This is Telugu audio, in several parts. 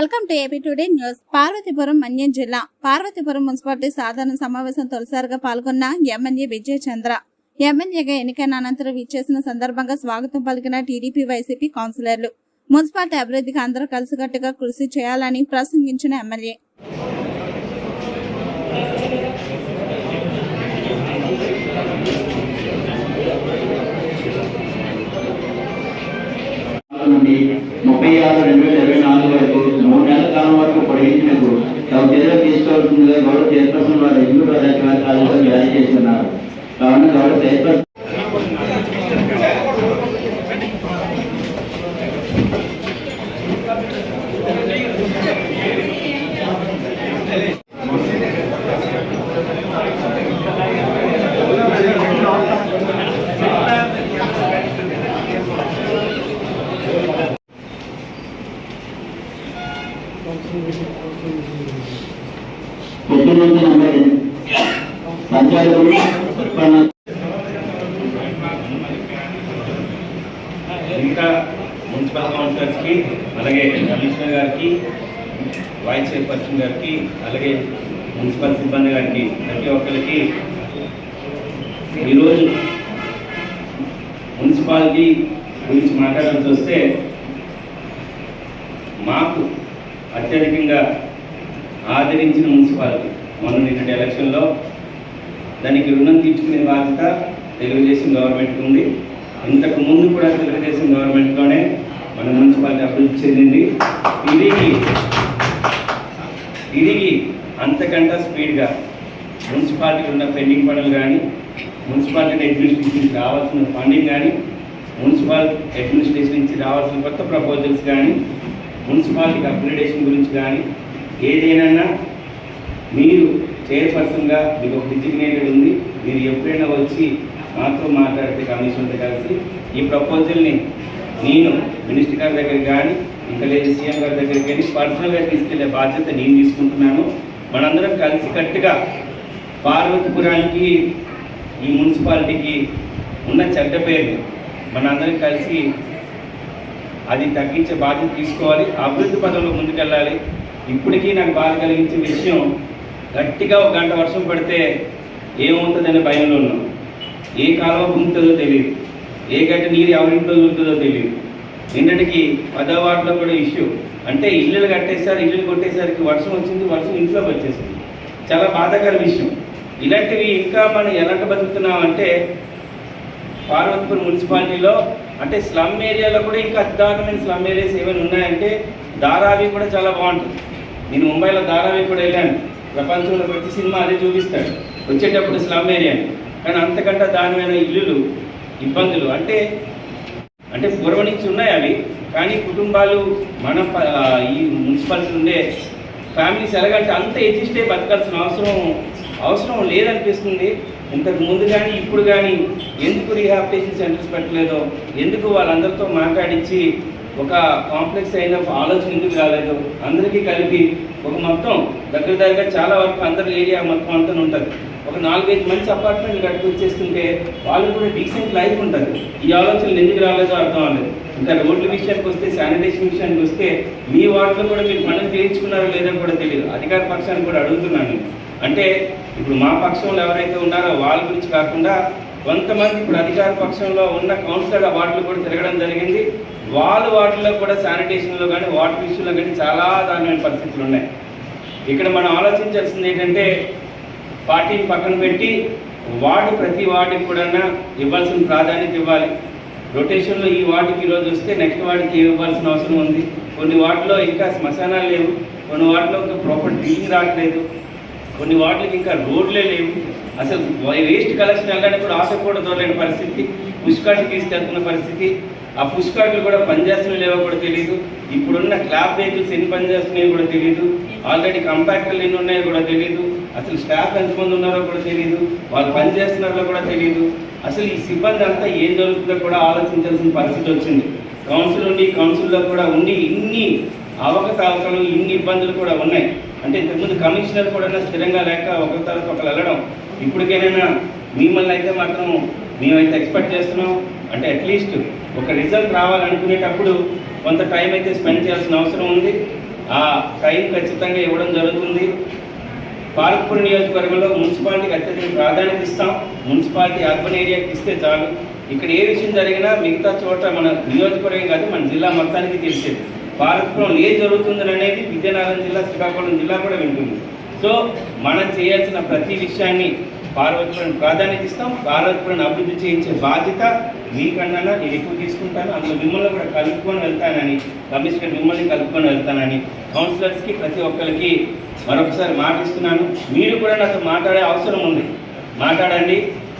Welcome to AP today news. Parvathipuram Manyam జిల్లా. పార్వతీపురం మున్సిపాలిటీ సాధారణ సమావేశం తొలిసారిగా పాల్గొన్న ఎమ్మెల్యే విజయ్ చంద్ర ఎమ్మెల్యేగా ఎన్నికైన అనంతరం ఇచ్చేసిన సందర్భంగా స్వాగతం పలికిన టీడీపీ వైసీపీ కౌన్సిలర్లు. మున్సిపాలిటీ అభివృద్ధికి అందరూ కలిసికట్టుగా కృషి చేయాలని ప్రసంగించిన ఎమ్మెల్యే. ముప్పై ఆరు రెండు వేల ఎగ్జిక్యూటివ్ అధికారి ఆదేశాలు జారీ చేస్తున్నారు కావున గౌరవ చైర్పర్సన్ ప్రతిరోజు ఇంకా మున్సిపల్ కౌన్సిలర్స్కి అలాగే కమిషనర్ గారికి వైస్ చైర్పర్సన్ గారికి అలాగే మున్సిపల్ సిబ్బంది గారికి ప్రతి ఒక్కరికి ఈరోజు మున్సిపాలిటీ గురించి మాట్లాడాల్సి వస్తే మాకు అత్యధికంగా ఆదరించిన మున్సిపాలిటీ మొన్న నిన్నటి ఎలక్షన్లో దానికి రుణం తీర్చుకునే బాధ్యత తెలుగుదేశం గవర్నమెంట్ ఉంది. ఇంతకు ముందు కూడా తెలుగుదేశం గవర్నమెంట్లోనే మన మున్సిపాలిటీ అభివృద్ధి చెందింది. తిరిగి తిరిగి అంతకంటే స్పీడ్గా మున్సిపాలిటీకి ఉన్న పెండింగ్ పనులు కానీ మున్సిపాలిటీ అడ్మినిస్ట్రేషన్కి నుంచి రావాల్సిన ఫండింగ్ కానీ మున్సిపల్ అడ్మినిస్ట్రేషన్ నుంచి రావాల్సిన కొత్త ప్రపోజల్స్ కానీ మున్సిపాలిటీకి అప్గ్రేడేషన్ గురించి కానీ ఏదైనా మీరు చైర్పర్సన్గా మీకు ఒక డిజిగ్నేటెడ్ ఉంది. మీరు ఎప్పుడైనా వచ్చి మాతో మాట్లాడితే కమిషన్తో కలిసి ఈ ప్రపోజల్ని నేను మినిస్టర్ గారి దగ్గరికి కానీ ఇంకా లేదు సీఎం గారి దగ్గరికి కానీ పర్సనల్గా తీసుకెళ్ళే బాధ్యత నేను తీసుకుంటున్నాను. మనందరం కలిసి కట్టుగా పార్వతీపురానికి ఈ మున్సిపాలిటీకి ఉన్న చెడ్డ పేరు మనందరం కలిసి అది తగ్గించే బాధ్యత తీసుకోవాలి. అభివృద్ధి పదంలో ముందుకెళ్ళాలి. ఇప్పటికీ నాకు బాధ కలిగించే విషయం గట్టిగా ఒక గంట వర్షం పడితే ఏముంటుందనే భయంలో ఉన్నాం. ఏ కాలువ పొందుతుందో తెలియదు ఏ గట్టి నీరు ఎవరింట్లో దొరుకుతుందో తెలియదు నిన్నటికి పదో కూడా ఇష్యూ. అంటే ఇల్లులు కట్టేసారి ఇల్లులు కొట్టేసరికి వర్షం వచ్చింది వర్షం ఇంట్లోకి వచ్చేసింది. చాలా బాధాకర విషయం. ఇలాంటివి ఇంకా మనం ఎలాంటి బతుకుతున్నాం అంటే పార్వతిపూర్ మున్సిపాలిటీలో అంటే స్లమ్ ఏరియాలో కూడా ఇంకా అద్దాకమైన స్లమ్ ఏరియాస్ ఏమైనా ఉన్నాయంటే ధారావి కూడా చాలా బాగుంటుంది. నేను ముంబైలో ధారావి కూడా వెళ్ళాను. ప్రపంచంలో ప్రతి సినిమా అదే చూపిస్తాడు. వచ్చేటప్పుడు స్లమ్ ఏరియాని కానీ అంతకంటే దానిమైన ఇల్లులు ఇబ్బందులు. అంటే అంటే పూర్వం నుంచి ఉన్నాయి అవి. కానీ కుటుంబాలు మన ఈ మున్సిపాలిటీ ఉండే ఫ్యామిలీస్ ఎలాగంటే అంత ఎగ్జిస్టే బతకాల్సిన అవసరం అవసరం లేదనిపిస్తుంది. ఇంతకు ముందు కానీ ఇప్పుడు కానీ ఎందుకు రీహాబిలిటేషన్ సెంటర్స్ పెట్టలేదో ఎందుకు వాళ్ళందరితో మాట్లాడించి ఒక కాంప్లెక్స్ అయిన ఆలోచన ఎందుకు రాలేదు? అందరికీ కలిపి ఒక మొత్తం దగ్గర దగ్గర చాలా వరకు అందరి ఏరియా మొత్తం అంతా ఉంటుంది. ఒక నాలుగైదు మంచి అపార్ట్మెంట్లు కట్టుకొచ్చేస్తుంటే వాళ్ళు కూడా డీసెంట్ లైఫ్ ఉంటుంది. ఈ ఆలోచనలు ఎందుకు రాలేదో అర్థం అవ్వలేదు. ఇంకా రోడ్ల విషయానికి వస్తే శానిటేషన్ విషయానికి వస్తే మీ వార్డులో కూడా మీరు పనులు చేయించుకున్నారో లేదో కూడా తెలియదు. అధికార పక్షాన్ని కూడా అడుగుతున్నాను అంటే ఇప్పుడు మా పక్షంలో ఎవరైతే ఉన్నారో వాళ్ళ గురించి కాకుండా కొంతమంది ఇప్పుడు అధికార పక్షంలో ఉన్న కౌన్సిలర్ వార్డులు కూడా తిరగడం జరిగింది. వాళ్ళ వార్డుల్లో కూడా శానిటేషన్లో కానీ వాటర్ విషయంలో కానీ చాలా దారుణమైన పరిస్థితులు ఉన్నాయి. ఇక్కడ మనం ఆలోచించాల్సింది ఏంటంటే పార్టీని పక్కన పెట్టి వార్డు ప్రతి వార్డుకి కూడా ఇవ్వాల్సిన ప్రాధాన్యత ఇవ్వాలి. రొటేషన్లో ఈ వార్డుకి ఈరోజు వస్తే నెక్స్ట్ వార్డుకి ఏమి ఇవ్వాల్సిన అవసరం ఉంది? కొన్ని వార్డులో ఇంకా శ్మశానాలు లేవు. కొన్ని వార్డులో ఇంకా ప్రాపర్ డ్రింకింగ్ రావట్లేదు. కొన్ని వార్డులకి ఇంకా రోడ్లే లేవు. అసలు వేస్ట్ కలెక్షన్ వెళ్ళడానికి కూడా ఆశ కూడా దొరలేని పరిస్థితి. పుష్కాట్లు తీసుకెళ్తున్న పరిస్థితి. ఆ పుష్కాట్లు కూడా పనిచేస్తున్నాయి లేవో కూడా తెలియదు ఇప్పుడున్న క్లాబ్ వెహికల్స్ ఎన్ని పనిచేస్తున్నాయో కూడా తెలియదు ఆల్రెడీ కంపాక్టర్లు ఎన్ని ఉన్నాయో కూడా తెలియదు అసలు స్టాఫ్ ఎంతమంది ఉన్నారో కూడా తెలియదు వాళ్ళు పనిచేస్తున్నారో కూడా తెలియదు అసలు ఈ సిబ్బంది అంతా ఏం జరుగుతుందో కూడా ఆలోచించాల్సిన పరిస్థితి వచ్చింది. కౌన్సిల్ ఉండి కౌన్సిల్లో కూడా ఉండి ఇన్ని అవకతవకలు ఇన్ని ఇబ్బందులు కూడా ఉన్నాయి. అంటే ఇంతకుముందు కమిషనర్ కూడా స్థిరంగా లేక ఒకరి తర్వాత ఒకరు వెళ్ళడం ఇప్పటికైనా మిమ్మల్ని అయితే మాత్రం మేమైతే ఎక్స్పెక్ట్ చేస్తున్నాం. అంటే అట్లీస్ట్ ఒక రిజల్ట్ రావాలనుకునేటప్పుడు కొంత టైం అయితే స్పెండ్ చేయాల్సిన అవసరం ఉంది. ఆ టైం ఖచ్చితంగా ఇవ్వడం జరుగుతుంది. పాలకపూర్ నియోజకవర్గంలో మున్సిపాలిటీకి అత్యధిక ప్రాధాన్యత ఇస్తాం. మున్సిపాలిటీ అర్బన్ ఏరియాకి ఇస్తే చాలు. ఇక్కడ ఏ విషయం జరిగినా మిగతా చోట మన నియోజకవర్గం కాదు మన జిల్లా మొత్తానికి తెలిసేది. భారత్లో ఏం జరుగుతుందని అనేది విజయనగరం జిల్లా శ్రీకాకుళం జిల్లా కూడా వింటుంది. సో మనం చేయాల్సిన ప్రతి విషయాన్ని పార్వతులను ప్రాధాన్యత ఇస్తాం. పార్వతులను అభివృద్ధి చేయించే బాధ్యత మీకన్నా నేను ఎక్కువ తీసుకుంటాను. అందులో మిమ్మల్ని కూడా కలుపుకొని వెళ్తానని కమిషనర్ మిమ్మల్ని కలుపుకొని వెళ్తానని కౌన్సిలర్స్కి ప్రతి ఒక్కరికి మరొకసారి మాటిస్తున్నాను మీరు కూడా నాతో మాట్లాడే అవసరం ఉంది. మాట్లాడండి.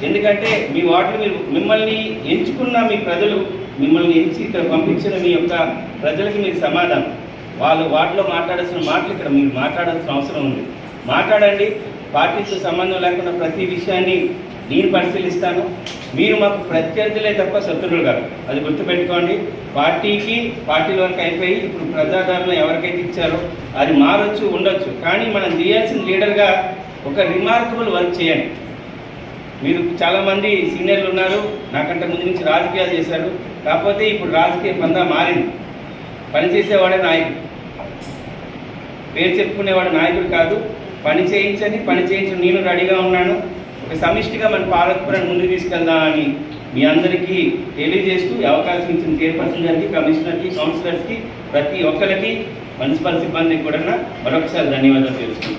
ఎందుకంటే మీ వాటిని మీరు మిమ్మల్ని ఎంచుకున్న మీ ప్రజలు మిమ్మల్ని ఎంచి ఇక్కడ పంపించిన మీ యొక్క ప్రజలకి మీరు సమాధానం. వాళ్ళు వాటిలో మాట్లాడాల్సిన మాటలు ఇక్కడ మీరు మాట్లాడాల్సిన అవసరం ఉంది. మాట్లాడండి. పార్టీతో సంబంధం లేకుండా ప్రతి విషయాన్ని నేను పరిశీలిస్తాను. మీరు మాకు ప్రత్యర్థులే తప్ప శత్రువులు కాదు. అది గుర్తుపెట్టుకోండి. పార్టీకి పార్టీలోకి అయిపోయి ఇప్పుడు ప్రజాదరణ ఎవరికైతే ఇచ్చారో అది మారొచ్చు ఉండొచ్చు. కానీ మనం చేయాల్సిన లీడర్గా ఒక రిమార్కబుల్ వర్క్ చేయండి. మీరు చాలామంది సీనియర్లు ఉన్నారు. నాకంటే ముందు నుంచి రాజకీయాలు చేశారు. కాకపోతే ఇప్పుడు రాజకీయ పందా మారింది. పనిచేసేవాడే నాయకుడు. పేరు చెప్పుకునేవాడు నాయకుడు కాదు. పని చేయించని పని చేయించని నేను రెడీగా ఉన్నాను. ఒక సమిష్టిగా మన పాలకపురాన్ని ముందుకు తీసుకెళ్దామని మీ అందరికీ తెలియజేస్తూ అవకాశం ఇచ్చిన చైర్పర్సన్ గారికి కమిషనర్కి కౌన్సిలర్స్కి ప్రతి ఒక్కరికి మున్సిపల్ సిబ్బందికి కూడా మరొకసారి ధన్యవాదాలు తెలుసుకుంటాను